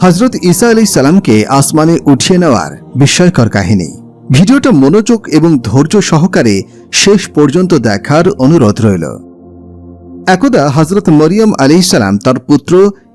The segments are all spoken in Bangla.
হজরত ঈসা আলি সালামকে আসমানে উঠিয়ে নেওয়ার বিস্ময়কর কাহিনী। ভিডিওটা মনোযোগ এবং ধৈর্য সহকারে শেষ পর্যন্ত দেখার অনুরোধ রইল। একদা হজরত মরিয়ম আলি সালাম তার পুত্র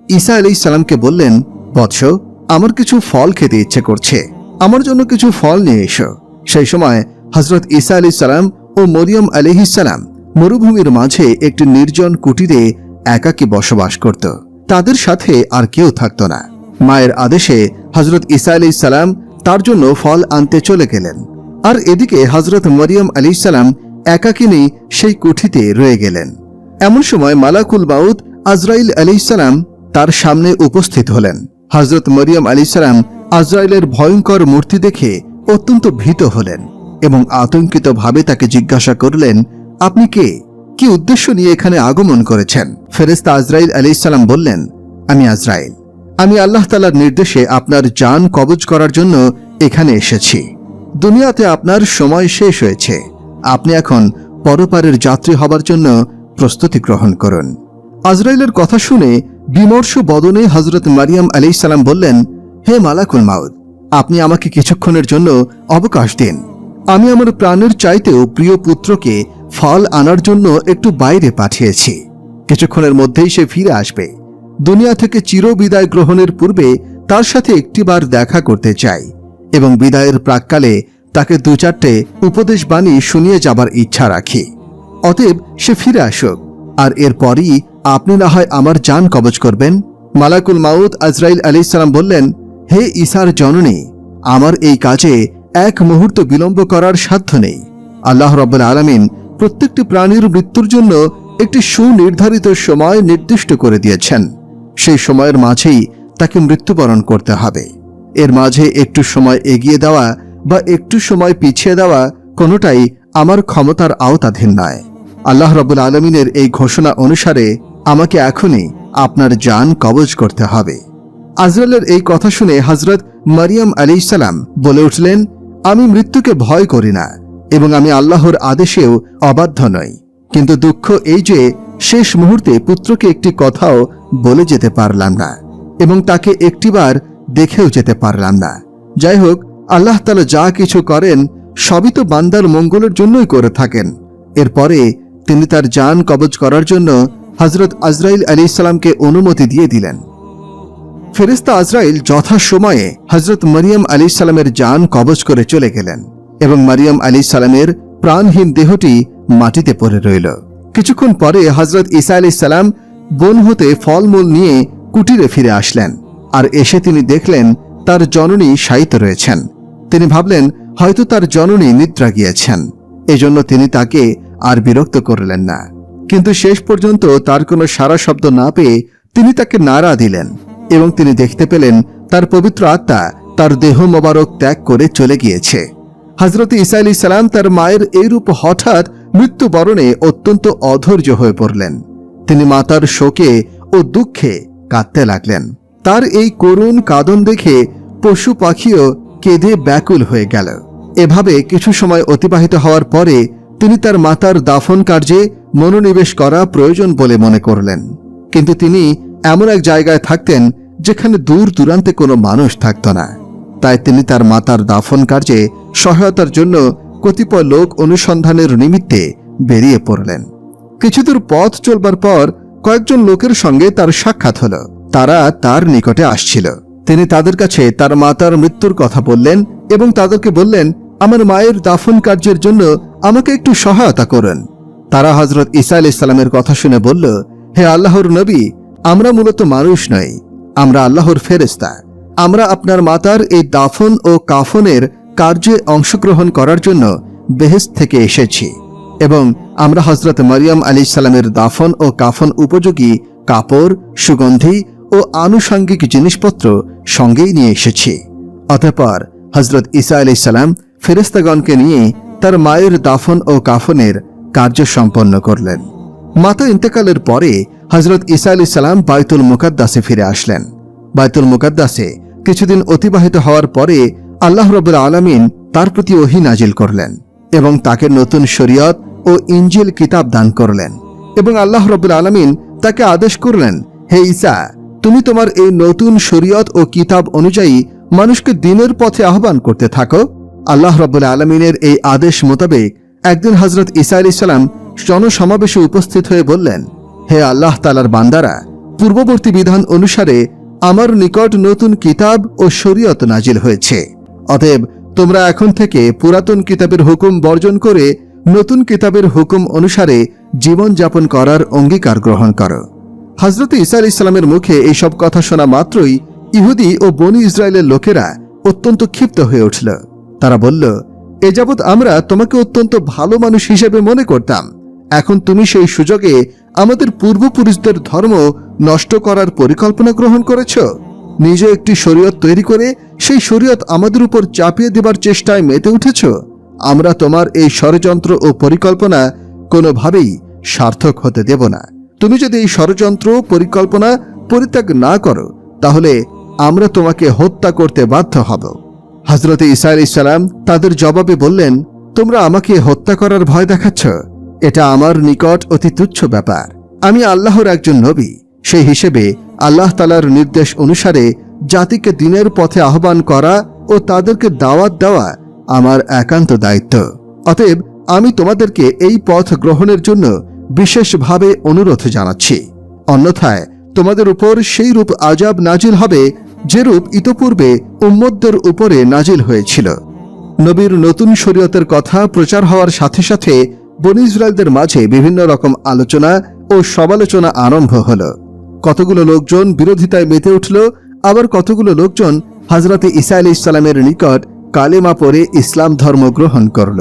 ঈসা আলি সালামকে বললেন, বৎস, আমার কিছু ফল খেতে ইচ্ছে করছে। আমার জন্য কিছু ফল নিয়ে এসো। সেই সময় হজরত ঈসা আলি সালাম ও মরিয়ম আলিহিসাল্লাম মরুভূমির মাঝে একটি নির্জন কুটিরে একাকী বসবাস করত। তাদের সাথে আর কেউ থাকত না। মায়ের আদেশে হজরত ঈসা আলি সালাম তার জন্য ফল আনতে চলে গেলেন। আর এদিকে হজরত মরিয়ম আলি সালাম একাকিনী সেই কুঠিতে রয়ে গেলেন। এমন সময় মালাকুল বাউদ আজরাইল আলি সালাম তার সামনে উপস্থিত হলেন। হজরত মরিয়ম আলি সালাম আজরাইলের ভয়ঙ্কর মূর্তি দেখে অত্যন্ত ভীত হলেন এবং আতঙ্কিতভাবে তাকে জিজ্ঞাসা করলেন, আপনি কে? কি উদ্দেশ্য নিয়ে এখানে আগমন করেছেন? ফেরেস্তা আজরাইল আলি সালাম বললেন, আমি আজরাইল। আমি আল্লাহ তালার নির্দেশে আপনার যান কবজ করার জন্য এখানে এসেছি। দুনিয়াতে আপনার সময় শেষ হয়েছে। আপনি এখন পরপারের যাত্রী হবার জন্য প্রস্তুতি গ্রহণ করুন। আজরাইলের কথা শুনে বিমর্ষ বদনে হজরত মারিয়াম আলি সালাম বললেন, হে মালাকুল মাউদ আপনি আমাকে কিছুক্ষণের জন্য অবকাশ দিন। আমি আমার প্রাণের চাইতেও প্রিয় পুত্রকে ফল আনার জন্য একটু বাইরে পাঠিয়েছি। কিছুক্ষণের মধ্যেই সে ফিরে আসবে। দুনিয়া থেকে চির বিদায় গ্রহণের পূর্বে তার সাথে একটিবার দেখা করতে চাই এবং বিদায়ের প্রাককালে তাকে দু চারটে উপদেশ বাণী শুনিয়ে যাবার ইচ্ছা রাখি। অতএব সে ফিরে আসুক, আর এরপরই আপনি না হয় আমার যান কবজ করবেন। মালাকুল মাউদ আজরাইল আলি সালাম বললেন, হে ইসার জননী, আমার এই কাজে এক মুহূর্ত বিলম্ব করার সাধ্য নেই। আল্লাহ রব্বুল আলমিন প্রত্যেকটি প্রাণীর মৃত্যুর জন্য একটি সুনির্ধারিত সময় নির্দিষ্ট করে দিয়েছেন। সেই সময়ের মাঝেই তাকে মৃত্যুবরণ করতে হবে। এর মাঝে একটু সময় এগিয়ে দেওয়া বা একটু সময় পিছিয়ে দেওয়া কোনোটাই আমার ক্ষমতার আওতাধীন নয়। আল্লাহ রবুল আলমিনের এই ঘোষণা অনুসারে আমাকে এখনই আপনার যান কবজ করতে হবে। আজরালের এই কথা শুনে হজরত মারিয়াম আলি সালাম বলে উঠলেন, আমি মৃত্যুকে ভয় করি না এবং আমি আল্লাহর আদেশেও অবাধ্য নই। কিন্তু দুঃখ এই যে শেষ মুহূর্তে পুত্রকে একটি কথাও বলে যেতে পারলাম না এবং তাকে একটিবার দেখেও যেতে পারলাম না। যাই হোক আল্লাহ তালা যা কিছু করেন, সবই তো বান্দার মঙ্গলের জন্যই করে থাকেন। এরপরে তিনি তার যান কবজ করার জন্য হজরত আজরাইল আলী ইসলামকে অনুমতি দিয়ে দিলেন। ফেরিস্তা আজরাইল যথাসময়ে হজরত মরিয়ম আলী সালামের যান কবজ করে চলে গেলেন এবং মারিয়াম আলী সালামের প্রাণহীন দেহটি মাটিতে পড়ে রইল। কিছুক্ষণ পরে হজরত ঈসা আলি সালাম বন হতে ফলমূল নিয়ে কুটিরে ফিরে আসলেন। আর এসে তিনি দেখলেন তার জননী শায়িত রয়েছেন। তিনি ভাবলেন, হয়তো তার জননী নিদ্রা গিয়েছেন। এজন্য তিনি তাকে আর বিরক্ত করলেন না। কিন্তু শেষ পর্যন্ত তার কোনো সারা শব্দ না পেয়ে তিনি তাকে নাড়া দিলেন এবং তিনি দেখতে পেলেন তার পবিত্র আত্মা তার দেহ মোবারক ত্যাগ করে চলে গিয়েছে। হজরত ইসা আলি সালাম তার মায়ের এইরূপ হঠাৎ মৃত্যুবরণে অত্যন্ত অধৈর্য হয়ে পড়লেন। তিনি মাতার শোকে ও দুঃখে কাঁদতে লাগলেন। তার এই করুণ কাদন দেখে পশু পাখিও কেঁদে ব্যাকুল হয়ে গেল। এভাবে কিছু সময় অতিবাহিত হওয়ার পরে তিনি তার মাতার দাফন কার্যে মনোনিবেশ করা প্রয়োজন বলে মনে করলেন। কিন্তু তিনি এমন এক জায়গায় থাকতেন যেখানে দূর দূরান্তে কোনো মানুষ থাকত না। তাই তিনি তার মাতার দাফন কার্যে সহায়তার জন্য কতিপয় লোক অনুসন্ধানের নিমিত্তে বেরিয়ে পড়লেন। কিছুদূর পথ চলবার পর কয়েকজন লোকের সঙ্গে তার সাক্ষাৎ হল। তারা তার নিকটে আসছিল। তিনি তাদের কাছে তার মাতার মৃত্যুর কথা বললেন এবং তাদেরকে বললেন, আমার মায়ের দাফন কার্যের জন্য আমাকে একটু সহায়তা করুন। তারা হজরত ইসা ইসলামের কথা শুনে বলল, হে আল্লাহর নবী, আমরা মূলত মানুষ নই, আমরা আল্লাহর ফেরেস্তা আমরা আপনার মাতার এই দাফন ও কাফনের কার্যে অংশগ্রহণ করার জন্য বেহেস্ত থেকে এসেছি এবং আমরা হজরত মরিয়াম আলী সালামের দাফন ও কাফন উপযোগী কাপড়, সুগন্ধি ও আনুষাঙ্গিক জিনিসপত্র সঙ্গেই নিয়ে এসেছি। অতঃপর হজরত ইসা আলি সালাম ফেরেস্তাগণকে নিয়ে তার মায়ের দাফন ও কাফনের কার্য সম্পন্ন করলেন। মাতা ইন্তেকালের পরে হজরত ইসা আলি সালাম বায়তুল মুকাদ্দাসে ফিরে আসলেন। বায়তুল মুকাদ্দাসে কিছুদিন অতিবাহিত হওয়ার পরে আল্লাহ রবুল আলমিন তার প্রতি ওহি নাজিল করলেন এবং তাকে নতুন শরীয়ত ও ইঞ্জিল কিতাব দান করলেন এবং আল্লাহ রবুল আলমিন তাকে আদেশ করলেন, হে ইসা তুমি তোমার এই নতুন শরীয়ত ও কিতাব অনুযায়ী মানুষকে দিনের পথে আহ্বান করতে থাকো। আল্লাহ রব্বুল আলমিনের এই আদেশ মোতাবেক একদিন হজরত ইসা আলি সাল্লাম জনসমাবেশে উপস্থিত হয়ে বললেন, হে আল্লাহ তালার বান্দারা, পূর্ববর্তী বিধান অনুসারে আমার নিকট নতুন কিতাব ও শরীয়ত নাজিল হয়েছে। অতএব তোমরা এখন থেকে পুরাতন কিতাবের হুকুম বর্জন করে নতুন কিতাবের হুকুম অনুসারে জীবন যাপন করার অঙ্গীকার গ্রহণ করো। হজরত ইসা ইসলামের মুখে এইসব কথা শোনা মাত্রই ইহুদি ও বনি ইসরায়েলের লোকেরা অত্যন্ত ক্ষিপ্ত হয়ে উঠল। তারা বলল, এ যাবৎ আমরা তোমাকে অত্যন্ত ভালো মানুষ হিসেবে মনে করতাম। এখন তুমি সেই সুযোগে আমাদের পূর্বপুরুষদের ধর্ম নষ্ট করার পরিকল্পনা গ্রহণ করেছ। নিজে একটি শরীয়ত তৈরি করে সেই শরীয়ত আমাদের উপর চাপিয়ে দেবার চেষ্টায় মেতে উঠেছ? আমরা তোমার এই ষড়যন্ত্র ও পরিকল্পনা কোনোভাবেই সার্থক হতে দেব না। তুমি যদি এই ষড়যন্ত্র পরিকল্পনা পরিত্যাগ না করো, তাহলে আমরা তোমাকে হত্যা করতে বাধ্য হব। হজরত ইসা ইসালাম তাদের জবাবে বললেন, তোমরা আমাকে হত্যা করার ভয় দেখাচ্ছ। এটা আমার নিকট অতি তুচ্ছ ব্যাপার। আমি আল্লাহর একজন নবী। সেই হিসেবে আল্লাহ তালার নির্দেশ অনুসারে জাতিকে দিনের পথে আহ্বান করা ও তাদেরকে দাওয়াত দেওয়া আমার একান্ত দায়িত্ব। অতএব আমি তোমাদেরকে এই পথ গ্রহণের জন্য বিশেষভাবে অনুরোধ জানাচ্ছি। অন্যথায় তোমাদের উপর সেই রূপ আজাব নাজিল হবে যেরূপ ইতপূর্বে উম্মদদের উপরে নাজিল হয়েছিল। নবীর নতুন শরীয়তের কথা প্রচার হওয়ার সাথে সাথে বনি ইসরায়েলদের মাঝে বিভিন্ন রকম আলোচনা ও সমালোচনা আরম্ভ হল। কতগুলো লোকজন বিরোধিতায় মেতে উঠল, আবার কতগুলো লোকজন হজরতে ইসা আলি ইসলামের নিকট কালেমা পরে ইসলাম ধর্ম গ্রহণ করল।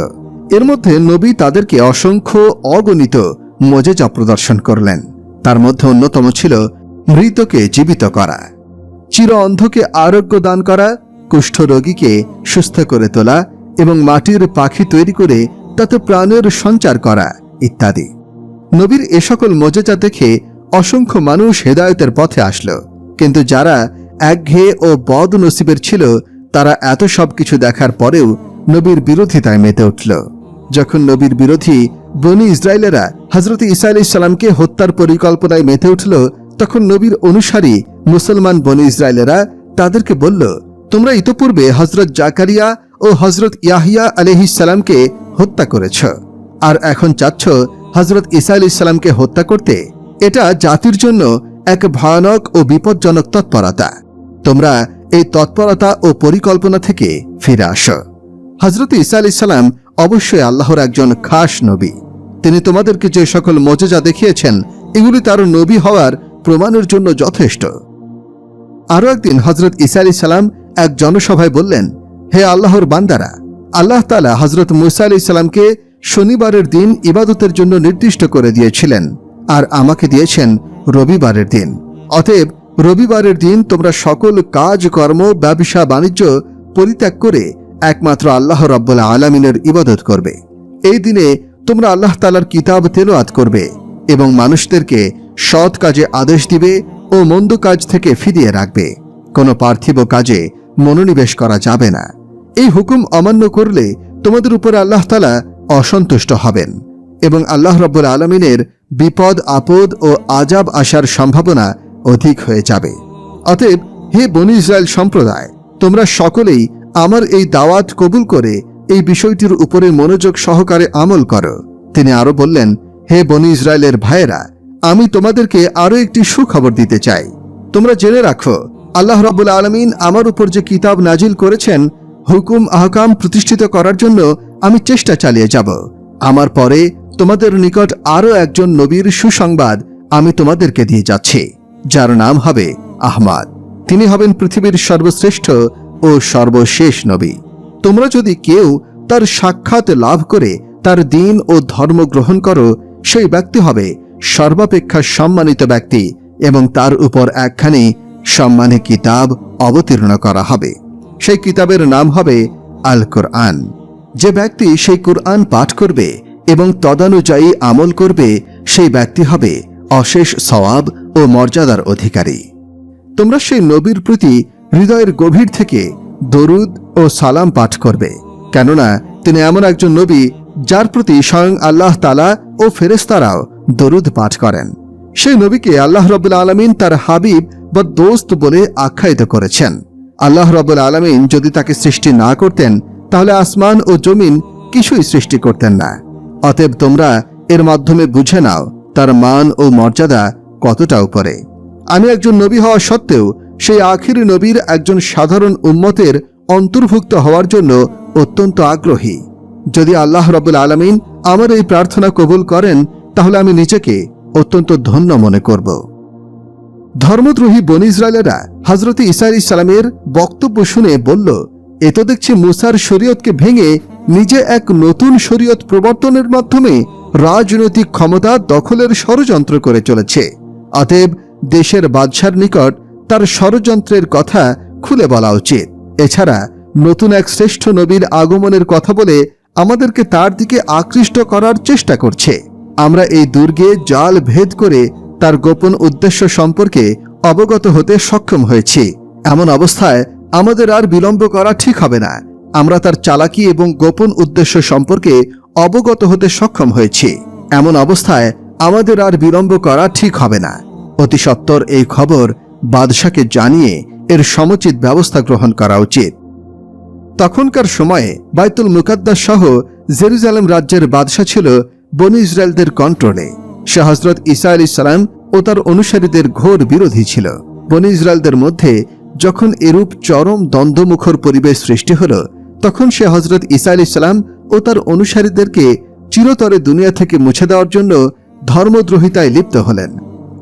এর মধ্যে নবী তাদেরকে অসংখ্য অগণিত মজেজা প্রদর্শন করলেন। তার মধ্যে অন্যতম ছিল মৃতকে জীবিত করা। চির অন্ধকে আরোগ্য দান করা, কুষ্ঠ রোগীকে সুস্থ করে তোলা এবং মাটির পাখি তৈরি করে তাতে প্রাণের সঞ্চার করা ইত্যাদি। নবীর এ সকল মজেজা দেখে অসংখ্য মানুষ হেদায়তের পথে আসলো। কিন্তু যারা একঘেয়ে ও বদ নসিবের ছিল, তারা এত সব কিছু দেখার পরেও নবীর বিরোধিতায় মেতে উঠল। যখন নবীর বিরোধী বনি ইসরায়েলেরা হজরত ইসা আলি হত্যার পরিকল্পনায় মেতে উঠল, তখন নবীর অনুসারী মুসলমান বনি ইসরায়েলেরা তাদেরকে বলল, তোমরা ইতোপূর্বে হজরত জাকারিয়া ও হজরত ইয়াহিয়া আলহিসাল্লামকে হত্যা করেছ। আর এখন চাচ্ছ হজরত ইসা আলি হত্যা করতে? এটা জাতির জন্য এক ভয়ানক ও বিপজ্জনক তৎপরতা। তোমরা এই তৎপরতা ও পরিকল্পনা থেকে ফিরে আসো। হজরত ইসা আলি সাল্লাম অবশ্যই আল্লাহর একজন খাস নবী। তিনি তোমাদেরকে যে সকল মজেজা দেখিয়েছেন, এগুলি তার নবী হওয়ার প্রমাণের জন্য যথেষ্ট। আরও একদিন হজরত ইসা আলি সাল্লাম এক জনসভায় বললেন, হে আল্লাহর বান্দারা, আল্লাহ তালা হজরত মুসা আলি সাল্লামকে শনিবারের দিন ইবাদতের জন্য নির্দিষ্ট করে দিয়েছিলেন। আর আমাকে দিয়েছেন রবিবারের দিন। অতএব রবিবারের দিন তোমরা সকল কাজ, কর্ম, ব্যবসা, বাণিজ্য পরিত্যাগ করে একমাত্র আল্লাহ রব্বুল আলমিনের ইবাদত করবে। এই দিনে তোমরা আল্লাহ তালার কিতাব তেলোয়াত করবে এবং মানুষদেরকে সৎ কাজে আদেশ দিবে ও মন্দ কাজ থেকে ফিরিয়ে রাখবে। কোনো পার্থিব কাজে মনোনিবেশ করা যাবে না। এই হুকুম অমান্য করলে তোমাদের উপর আল্লাহ তালা অসন্তুষ্ট হবেন এবং আল্লাহ রব্বুল আলমিনের বিপদ, আপদ ও আজাব আসার সম্ভাবনা অধিক হয়ে যাবে। অতএব হে বনি ইসরায়েল সম্প্রদায়, তোমরা সকলেই আমার এই দাওয়াত কবুল করে এই বিষয়টির উপরে মনোযোগ সহকারে আমল করো। তিনি আরও বললেন, হে বনি ইসরায়েলের ভাইয়েরা, আমি তোমাদেরকে আরও একটি সুখবর দিতে চাই। তোমরা জেনে রাখো, আল্লাহ রাবুল আলমিন আমার উপর যে কিতাব নাজিল করেছেন, হুকুম, আহকাম প্রতিষ্ঠিত করার জন্য আমি চেষ্টা চালিয়ে যাব। আমার পরে তোমাদের নিকট আরও একজন নবীর সুসংবাদ আমি তোমাদেরকে দিয়ে যাচ্ছি, যার নাম হবে আহমাদ। তিনি হবেন পৃথিবীর সর্বশ্রেষ্ঠ ও সর্বশেষ নবী। তোমরা যদি কেউ তার সাক্ষাৎ লাভ করে, তার দিন ও ধর্ম গ্রহণ করো, সেই ব্যক্তি হবে সর্বাপেক্ষা সম্মানিত ব্যক্তি এবং তার উপর একখানি সম্মানে কিতাব অবতীর্ণ করা হবে। সেই কিতাবের নাম হবে আল কোরআন যে ব্যক্তি সেই কোরআন পাঠ করবে এবং তদানুযায়ী আমল করবে, সেই ব্যক্তি হবে অশেষ সওয়াব ও মর্যাদার অধিকারী। তোমরা সেই নবীর প্রতি হৃদয়ের গভীর থেকে দরুদ ও সালাম পাঠ করবে, কেননা তিনি এমন একজন নবী যার প্রতি স্বয়ং আল্লাহ তালা ও ফেরেস্তারাও দরুদ পাঠ করেন। সেই নবীকে আল্লাহ রবুল্লা আলমিন তার হাবিব বা দোস্ত বলে আখ্যায়িত করেছেন। আল্লাহ রবুল আলমিন যদি তাকে সৃষ্টি না করতেন, তাহলে আসমান ও জমিন কিছুই সৃষ্টি করতেন না। অতএব তোমরা এর মাধ্যমে বুঝে নাও তার মান ও মর্যাদা কতটা উপরে। আমি একজন নবী হওয়া সত্ত্বেও সেই আখিরি নবীর একজন সাধারণ উম্মতের অন্তর্ভুক্ত হওয়ার জন্য অত্যন্ত আগ্রহী। যদি আল্লাহ রবুল আলমিন আমার এই প্রার্থনা কবুল করেন, তাহলে আমি নিজেকে অত্যন্ত ধন্য মনে করব। ধর্মদ্রোহী বন ইসরায়েলেরা হজরত ইসা ইসলামের বক্তব্য শুনে বলল, এ তো দেখছি মুসার শরীয়তকে ভেঙে নিজে এক নতুন শরীয়ত প্রবর্তনের মাধ্যমে রাজনৈতিক ক্ষমতা দখলের ষড়যন্ত্র করে চলেছে। অতএব দেশের বাদশার নিকট তার ষড়যন্ত্রের কথা খুলে বলা উচিত। এছাড়া নতুন এক শ্রেষ্ঠ নবীর আগমনের কথা বলে আমাদেরকে তার দিকে আকৃষ্ট করার চেষ্টা করছে। আমরা এই দুর্গে জাল ভেদ করে তার গোপন উদ্দেশ্য সম্পর্কে অবগত হতে সক্ষম হয়েছি। এমন অবস্থায় আমাদের আর বিলম্ব করা ঠিক হবে না। আমরা তার চালাকি এবং গোপন উদ্দেশ্য সম্পর্কে অবগত হতে সক্ষম হয়েছি। এমন অবস্থায় আমাদের আর বিলম্ব করা ঠিক হবে না। অতি সত্বর এই খবর বাদশাকে জানিয়ে এর সমুচিত ব্যবস্থা গ্রহণ করা উচিত। তখনকার সময়ে বাইতুল মুকাদ্দাস সহ জেরুজালেম রাজ্যের বাদশা ছিল বনি ইসরায়েলদের কন্ট্রোলে। সে হজরত ইসা আলি সালাম ও তার অনুসারীদের ঘোর বিরোধী ছিল। বনি ইসরায়েলদের মধ্যে যখন এরূপ চরম দ্বন্দ্বমুখর পরিবেশ সৃষ্টি হল তখন সে হজরত ইসা আলি সালাম ও তার অনুসারীদেরকে চিরতরে দুনিয়া থেকে মুছে দেওয়ার জন্য ধর্মদ্রোহিতায় লিপ্ত হলেন।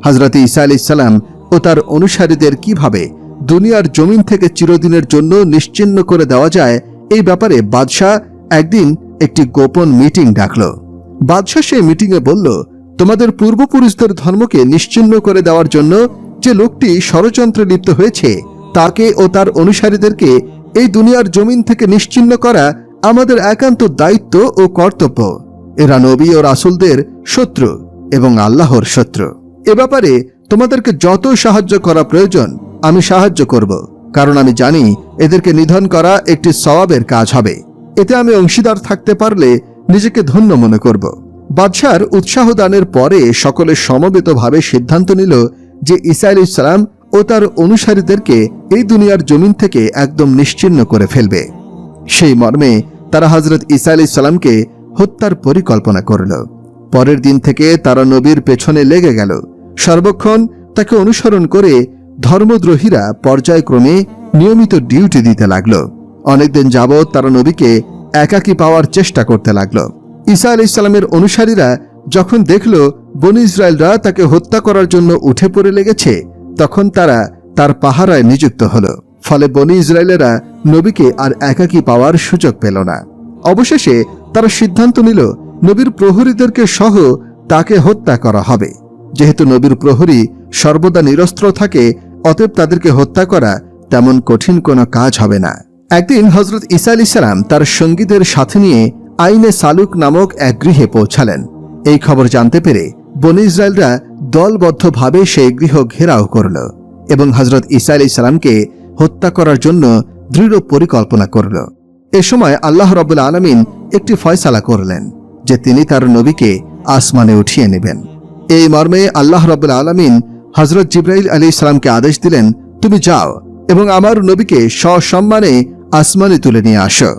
হজরত ইসা আলি সালাম ও তার অনুসারীদের কীভাবে দুনিয়ার জমিন থেকে চিরদিনের জন্য নিশ্চিন্ন করে দেওয়া যায়, এই ব্যাপারে বাদশাহ একদিন একটি গোপন মিটিং ডাকল। বাদশাহ সেই মিটিংয়ে বলল, তোমাদের পূর্বপুরুষদের ধর্মকে নিশ্চিন্ন করে দেওয়ার জন্য যে লোকটি ষড়যন্ত্রে লিপ্ত হয়েছে, তাকে ও তার অনুসারীদেরকে দুনিয়ার জমিন থেকে নিশ্চিন্ন করা আমাদের একান্ত দায়িত্ব ও কর্তব্য। এরা নবী ও রাসুলদের শত্রু এবং আল্লাহর শত্রু। এ ব্যাপারে তোমাদেরকে যত সাহায্য করা প্রয়োজন, আমি সাহায্য করব, কারণ আমি জানি এদেরকে নিধন করা একটি সওয়াবের কাজ হবে। এতে আমি অংশীদার থাকতে পারলে নিজেকে ধন্য মনে করব। বাদশার উৎসাহ দানের পরে সকলে সমবেতভাবে সিদ্ধান্ত নিল যে ইসা আলি ইসলাম ও তার অনুসারীদেরকে এই দুনিয়ার জমিন থেকে একদম নিশ্চিন্ন করে ফেলবে। সেই মর্মে তারা হজরত ইসা আলি সালামকে হত্যার পরিকল্পনা করল। পরের দিন থেকে তারা নবীর পেছনে লেগে গেল। সর্বক্ষণ তাকে অনুসরণ করে ধর্মদ্রোহীরা পর্যায়ক্রমে নিয়মিত ডিউটি দিতে লাগল। অনেকদিন যাবৎ তারা নবীকে একাকী পাওয়ার চেষ্টা করতে লাগল। ঈসা আলি ইসলামের অনুসারীরা যখন দেখল বন ইসরায়েলরা তাকে হত্যা করার জন্য উঠে পড়ে লেগেছে তখন তারা তার পাহারায় নিযুক্ত হল। ফলে বনি ইসরায়েলেরা নবীকে আর একাকী পাওয়ার সুযোগ পেল না। অবশেষে তারা সিদ্ধান্ত নিল, নবীর প্রহরীদেরকে সহ তাকে হত্যা করা হবে। যেহেতু নবীর প্রহরী সর্বদা নিরস্ত্র থাকে, অতএব তাদেরকে হত্যা করা তেমন কঠিন কোনো কাজ হবে না। একদিন হজরত ইসা আলি তার সঙ্গীদের সাথে নিয়ে আইনে সালুক নামক এক গৃহে পৌঁছালেন। এই খবর জানতে পেরে বনি ইসরায়েলরা দলবদ্ধভাবে সেই গৃহ ঘেরাও করল এবং হজরত ইসা আলি সালামকে হত্যা করার জন্য দৃঢ় পরিকল্পনা করল। এ সময় আল্লাহ রবুল আলমিন একটি ফয়সালা করলেন যে তিনি তার নবীকে আসমানে উঠিয়ে নেবেন। এই মর্মে আল্লাহ রবুল আলমিন হজরত জিব্রাইল আলী ইসলামকে আদেশ দিলেন, তুমি যাও এবং আমার নবীকে সসম্মানে আসমানে তুলে নিয়ে আসো।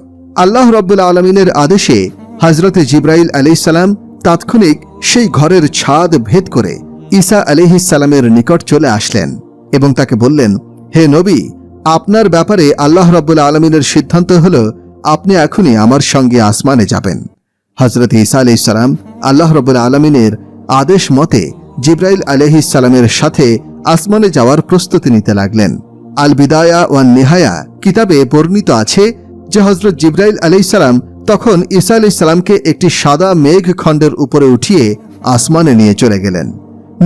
আল্লাহ রব্বুল আলমিনের আদেশে হজরত জিব্রাইল আলি সালাম তাৎক্ষণিক সেই ঘরের ছাদ ভেদ করে ঈসা আলিহিসাল্লামের নিকট চলে আসলেন এবং তাকে বললেন, হে নবী, আপনার ব্যাপারে আল্লাহ রব্বুল আলমিনের সিদ্ধান্ত হল, আপনি এখনই আমার সঙ্গে আসমানে যাবেন। হজরত ঈসা আলি সালাম আল্লাহ রব্বুল আলমিনের আদেশ মতে জিব্রাইল আলহিসাল্লামের সাথে আসমানে যাওয়ার প্রস্তুতি নিতে লাগলেন। আল বিদায়া ও নেহায়া কিতাবে বর্ণিত আছে যে হজরত জিব্রাইল আলাইসালাম তখন ঈসা আলাইসালামকে একটি সাদা মেঘ খণ্ডের উপরে উঠিয়ে আসমানে নিয়ে চলে গেলেন।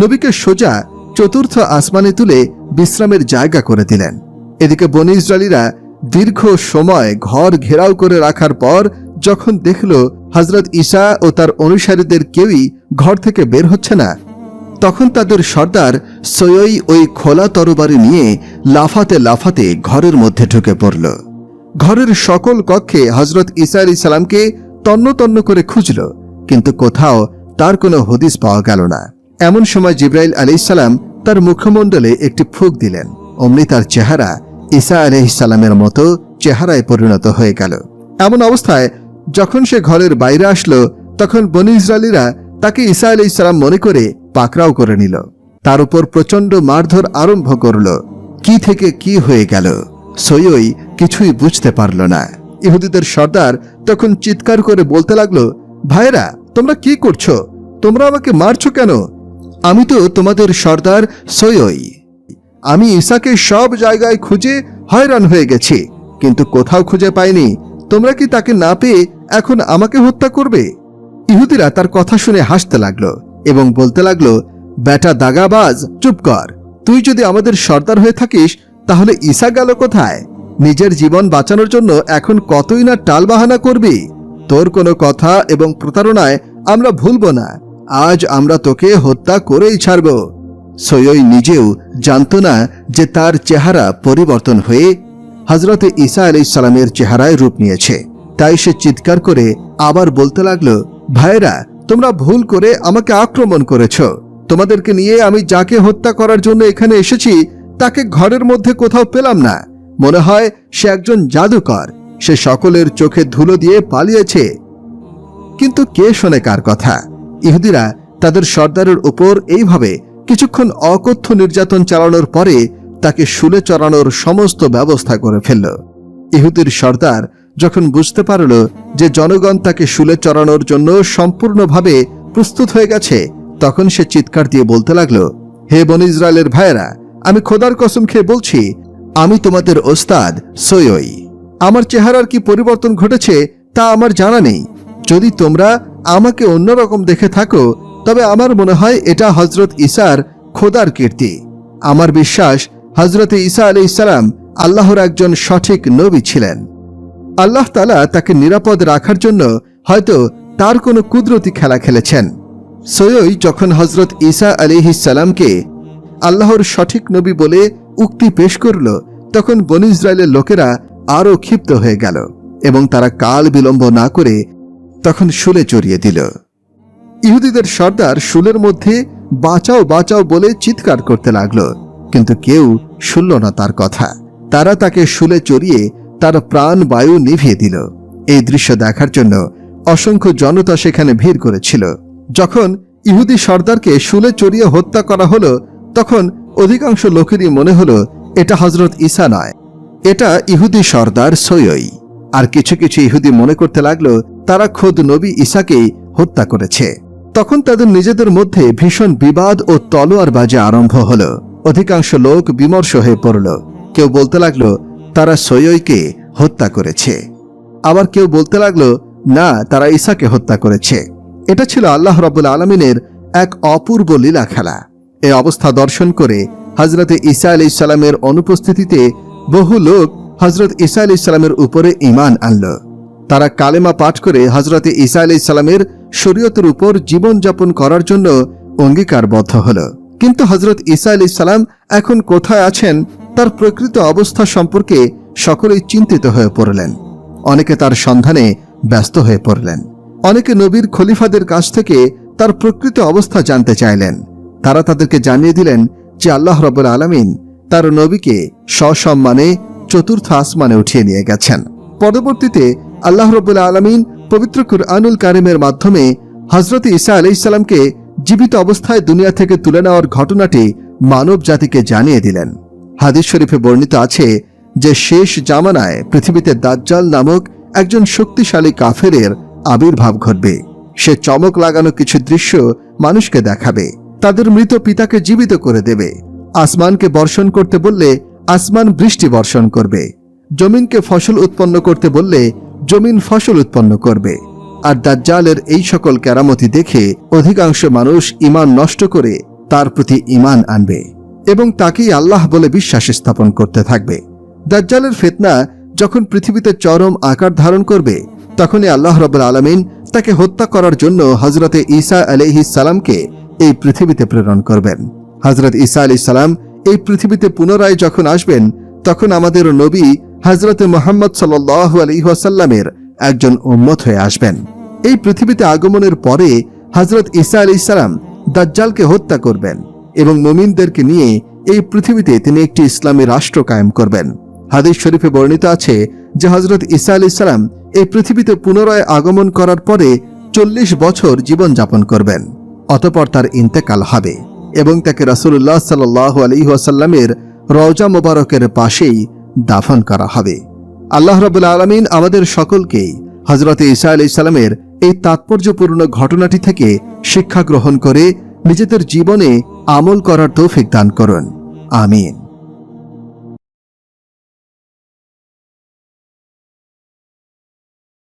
নবীকে সোজা চতুর্থ আসমানে তুলে বিশ্রামের জায়গা করে দিলেন। এদিকে বনি ইসরায়েলিরা দীর্ঘ সময় ঘর ঘেরাও করে রাখার পর যখন দেখল হজরত ঈসা ও তার অনুসারীদের কেউই ঘর থেকে বের হচ্ছে না, তখন তাদের সর্দার সয়ই ওই খোলা তরবারি নিয়ে লাফাতে লাফাতে ঘরের মধ্যে ঢুকে পড়ল। ঘরের সকল কক্ষে হজরত ইসা আলি সালামকে তন্ন তন্ন করে খুঁজল, কিন্তু কোথাও তার কোনো হদিস পাওয়া গেল না। এমন সময় জিব্রাইল আলাইসাল্লাম তার মুখমণ্ডলে একটি ফুক দিলেন, অমনি তার চেহারা ঈসা আলাইসাল্লামের মতো চেহারায় পরিণত হয়ে গেল। এমন অবস্থায় যখন সে ঘরের বাইরে আসলো, তখন বনি ইসরায়েলিরা তাকে ঈসা আলাইসাল্লাম মনে করে পাকড়াও করে নিল। তার উপর প্রচণ্ড মারধর আরম্ভ করল। কি থেকে কি হয়ে গেল? সৈয়ই কিছুই বুঝতে পারল না। ইহুদিদের সর্দার তখন চিৎকার করে বলতে লাগল ভাইরা তোমরা কি করছ? তোমরা আমাকে মারছো কেন? আমি তো তোমাদের সর্দার সৈয়ই আমি ঈশাকে সব জায়গায় খুঁজে হয়রান হয়ে গেছি, কিন্তু কোথাও খুঁজে পাইনি। তোমরা কি তাকে না পেয়ে এখন আমাকে হত্যা করবে? ইহুদিরা তার কথা শুনে হাসতে লাগল এবং বলতে লাগল বেটা দাগাবাজ, চুপ কর। তুই যদি আমাদের সর্দার হয়ে থাকিস তাহলে ঈসা গেল কোথায়? নিজের জীবন বাঁচানোর জন্য এখন কতই না টালবাহানা করবি? তোর কোনো কথা এবং প্রতারণায় আমরা ভুলব না। আজ আমরা তোকে হত্যা করেই ছাড়ব। সৈয়ই নিজেও জানত না যে তার চেহারা পরিবর্তন হয়ে হজরতে ঈসা আলাইসালামের চেহারায় রূপ নিয়েছে। তাই সে চিৎকার করে আবার বলতে লাগল ভাইরা তোমরা ভুল করে আমাকে আক্রমণ করেছ। তোমাদেরকে নিয়ে আমি যাকে হত্যা করার জন্য এখানে এসেছি তাকে ঘরের মধ্যে কোথাও পেলাম না। মনে হয় সে একজন জাদুকর। সে সকলের চোখে ধুলো দিয়ে পালিয়েছে। কিন্তু কে শোনে কার কথা? ইহুদিরা তাদের সর্দারের উপর এইভাবে কিছুক্ষণ অকথ্য নির্যাতন চালানোর পরে তাকে শুলে চড়ানোর সমস্ত ব্যবস্থা করে ফেলল। ইহুদির সর্দার যখন বুঝতে পারল যে জনগণ তাকে শুলে চড়ানোর জন্য সম্পূর্ণভাবে প্রস্তুত হয়ে গেছে, তখন সে চিৎকার দিয়ে বলতে লাগল, হে বন ইসরায়েলের ভাইয়েরা আমি খোদার কসম খেয়ে বলছি, আমি তোমাদের ওস্তাদ সৈয়ই আমার চেহারার কি পরিবর্তন ঘটেছে তা আমার জানা নেই। যদি তোমরা আমাকে অন্যরকম দেখে থাকো, তবে আমার মনে হয় এটা হজরত ইসার খোদার কীর্তি। আমার বিশ্বাস হজরত ইসা আলি ইসালাম আল্লাহর একজন সঠিক নবী ছিলেন। আল্লাহ তালা তাকে নিরাপদ রাখার জন্য হয়তো তার কোনো কুদরতি খেলা খেলেছেন। সৈয়ই যখন হজরত ঈসা আলিহিসাল্লামকে আল্লাহর সঠিক নবী বলে উক্তি পেশ করল, তখন বন ইসরায়েলের লোকেরা আরও ক্ষিপ্ত হয়ে গেল এবং তারা কাল বিলম্ব না করে তখন শুলে চড়িয়ে দিল। ইহুদিদের সর্দার শুলের মধ্যে বাঁচাও বাঁচাও বলে চিৎকার করতে লাগল, কিন্তু কেউ শুনল না তার কথা। তারা তাকে শুলে চড়িয়ে তার প্রাণ বায়ু নিভিয়ে দিল। এই দৃশ্য দেখার জন্য অসংখ্য জনতা সেখানে ভিড় করেছিল। যখন ইহুদি সর্দারকে শুলে চড়িয়ে হত্যা করা হলো তখন অধিকাংশ লোকেরই মনে হলো, এটা হজরত ঈসা নয়, এটা ইহুদি সর্দার সৈয়ই। আর কিছু কিছু ইহুদি মনে করতে লাগল, তারা খোদ নবী ঈসাকেই হত্যা করেছে। তখন তাদের নিজেদের মধ্যে ভীষণ বিবাদ ও তলোয়ার বাজে আরম্ভ হল। অধিকাংশ লোক বিমর্ষ হয়ে পড়ল। কেউ বলতে লাগল, তারা সৈয়ইকে হত্যা করেছে। আবার কেউ বলতে লাগল, না, তারা ঈসাকে হত্যা করেছে। এটা ছিল আল্লাহ রবুল আলমিনের এক অপূর্ব লীলা খেলা এ অবস্থা দর্শন করে হজরত ঈসা আলি ইসালামের অনুপস্থিতিতে বহু লোক হজরত ঈসা আলি ইসলামের উপরে ইমান আনল। তারা কালেমা পাঠ করে হজরত ঈসা আলি ইসলামের শরীয়তের উপর জীবনযাপন করার জন্য অঙ্গীকারবদ্ধ হল। কিন্তু হজরত ঈসা আলি সালাম এখন কোথায় আছেন তার প্রকৃত অবস্থা সম্পর্কে সকলেই চিন্তিত হয়ে পড়লেন। অনেকে তার সন্ধানে ব্যস্ত হয়ে পড়লেন। অনেকে নবীর খলিফাদের কাছ থেকে তার প্রকৃত অবস্থা জানতে চাইলেন। তারা তাদেরকে জানিয়ে দিলেন যে আল্লাহ রবুল আলমিন তার নবীকে সসম্মানে চতুর্থ আসমানে উঠিয়ে নিয়ে গেছেন। পরবর্তীতে আল্লাহ রবুল্লা আলমিন পবিত্র কুরআনুল কারিমের মাধ্যমে হজরত ঈসা আলাইসাল্লামকে জীবিত অবস্থায় দুনিয়া থেকে তুলে নেওয়ার ঘটনাটি মানব জাতিকে জানিয়ে দিলেন। হাদিস শরীফে বর্ণিত আছে যে শেষ জামানায় পৃথিবীতে দাজ্জাল নামক একজন শক্তিশালী কাফেরের আবির্ভাব ঘটবে। সে চমক লাগানো কিছু দৃশ্য মানুষকে দেখাবে। তাদের মৃত পিতাকে জীবিত করে দেবে। আসমানকে বর্ষণ করতে বললে আসমান বৃষ্টি বর্ষণ করবে। জমিনকে ফসল উৎপন্ন করতে বললে জমিন ফসল উৎপন্ন করবে। আর দাজ্জালের এই সকল কেরামতি দেখে অধিকাংশ মানুষ ইমান নষ্ট করে তার প্রতি ইমান আনবে এবং তাকেই আল্লাহ বলে বিশ্বাস স্থাপন করতে থাকবে। দাজ্জালের ফেতনা যখন পৃথিবীতে চরম আকার ধারণ করবে, তখনই আল্লাহ রব আলমিন তাকে হত্যা করার জন্য হজরতে ঈসা আলহি সালামকে এই পৃথিবীতে প্রেরণ করবেন। হজরত ঈসা আলি সালাম এই পৃথিবীতে পুনরায় যখন আসবেন, তখন আমাদের নবী হজরত মোহাম্মদ সাল্লাহ আলহিহাসাল্লামের একজন উম্মত হয়ে আসবেন। এই পৃথিবীতে আগমনের পরে হজরত ঈসা আলি সালাম দাজ্জালকে হত্যা করবেন এবং মুমিনদেরকে নিয়ে এই পৃথিবীতে তিনি একটি ইসলামী রাষ্ট্র কায়েম করবেন। হাদিস শরীফে বর্ণিত আছে যে হজরত ঈসা আলী ইসলাম এই পৃথিবীতে পুনরায় আগমন করার পরে চল্লিশ বছর জীবন যাপন করবেন। অতপর তার ইন্তেকাল হবে এবং তাকে রসুল্লাহ সাল্লাহ আলী ওয়াসাল্লামের রওজা মোবারকের পাশেই দাফন করা হবে। আল্লাহ রবুল আলমিন আমাদের সকলকেই হজরত ইসা আলি ইসলামের এই তাৎপর্যপূর্ণ ঘটনাটি থেকে শিক্ষা গ্রহণ করে নিজেদের জীবনে আমল করার তৌফিক দান করুন। আমিন।